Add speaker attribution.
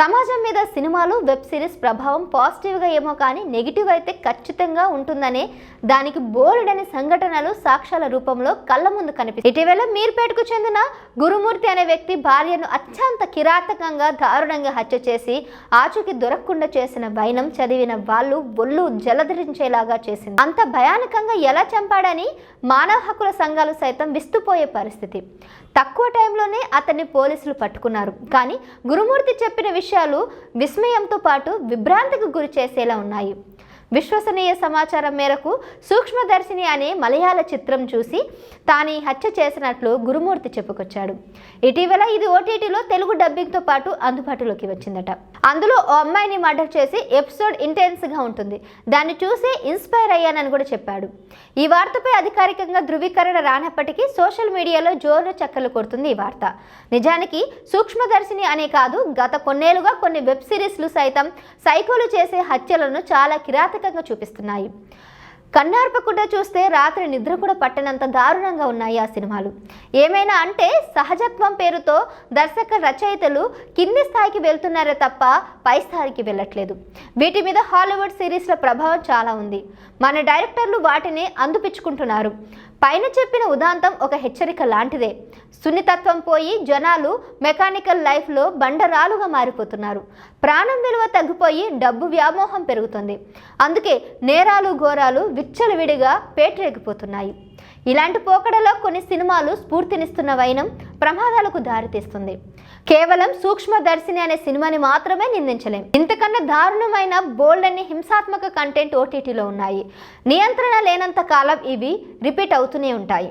Speaker 1: సమాజం మీద సినిమాలు వెబ్ సిరీస్ ప్రభావం పాజిటివ్గా ఏమో కానీ నెగిటివ్ అయితే ఖచ్చితంగా ఉంటుందనే దానికి బోలెడని సంఘటనలు సాక్ష్యాల రూపంలో కళ్ళ ముందు కనిపిస్తాయి. ఇటీవల మీర్పేటకు చెందిన గురుమూర్తి అనే వ్యక్తి భార్యను అత్యంత కిరాతకంగా దారుణంగా హత్య చేసి ఆచూకి దొరకకుండా చేసిన వైనం చదివిన వాళ్ళు ఒళ్ళు జలధరించేలాగా చేసింది. అంత భయానకంగా ఎలా చంపాడని మానవ హక్కుల సంఘాలు సైతం విస్తుపోయే పరిస్థితి. తక్కువ టైంలోనే అతన్ని పోలీసులు పట్టుకున్నారు. కానీ గురుమూర్తి చెప్పిన విషయం విషయాలు విస్మయంతో పాటు విభ్రాంతికి గురి చేసేలా ఉన్నాయి. విశ్వసనీయ సమాచారం మేరకు సూక్ష్మదర్శిని అనే మలయాళ చిత్రం చూసి తాను హత్య చేసినట్లు గురుమూర్తి చెప్పుకొచ్చాడు. ఇటీవల ఇది ఓటీటీలో తెలుగు డబ్బింగ్తో పాటు అందుబాటులోకి వచ్చిందట. అందులో ఓ అమ్మాయిని మర్డర్ చేసి ఎపిసోడ్ ఇంటెన్స్గా ఉంటుంది. దాన్ని చూసి ఇన్స్పైర్ అయ్యానని కూడా చెప్పాడు. ఈ వార్తపై అధికారికంగా ధృవీకరణ రానప్పటికీ సోషల్ మీడియాలో జోరు చక్కర్లు కొడుతుంది ఈ వార్త. నిజానికి సూక్ష్మదర్శిని అనే కాదు గత కొన్నేళ్ళుగా కొన్ని వెబ్ సిరీస్లు సైతం సైకోలు చేసే హత్యలను చాలా కిరాతక కిరాతకంగా చూపిస్తున్నాయి. కన్నార్పకుండా చూస్తే రాత్రి నిద్ర కూడా పట్టనంత దారుణంగా ఉన్నాయి ఆ సినిమాలు. ఏమైనా అంటే సహజత్వం పేరుతో దర్శక రచయితలు కింది స్థాయికి వెళ్తున్నారే తప్ప పై స్థాయికి వెళ్ళట్లేదు. వీటి మీద హాలీవుడ్ సిరీస్ల ప్రభావం చాలా ఉంది. మన డైరెక్టర్లు వాటిని అందుపించుకుంటున్నారు పైన చెప్పిన ఉదాంతం ఒక హెచ్చరిక లాంటిదే. సున్నితత్వం పోయి జనాలు మెకానికల్ లైఫ్లో బండరాలుగా మారిపోతున్నారు. ప్రాణం విలువ తగ్గిపోయి డబ్బు వ్యామోహం పెరుగుతుంది. అందుకే నేరాలు ఘోరాలు విచ్చలవిడిగా పేటరేగిపోతున్నాయి. ఇలాంటి పోకడలో కొన్ని సినిమాలు స్ఫూర్తినిస్తున్న వైనం ప్రమాదాలకు దారితీస్తుంది. కేవలం సూక్ష్మదర్శిని అనే సినిమాని మాత్రమే నిందించలేం. ఇంతకన్నా దారుణమైన బోల్డ్ అనే హింసాత్మక కంటెంట్ ఓటీటీలో ఉన్నాయి. నియంత్రణ లేనంత కాలం ఇవి రిపీట్ అవుతూనే ఉంటాయి.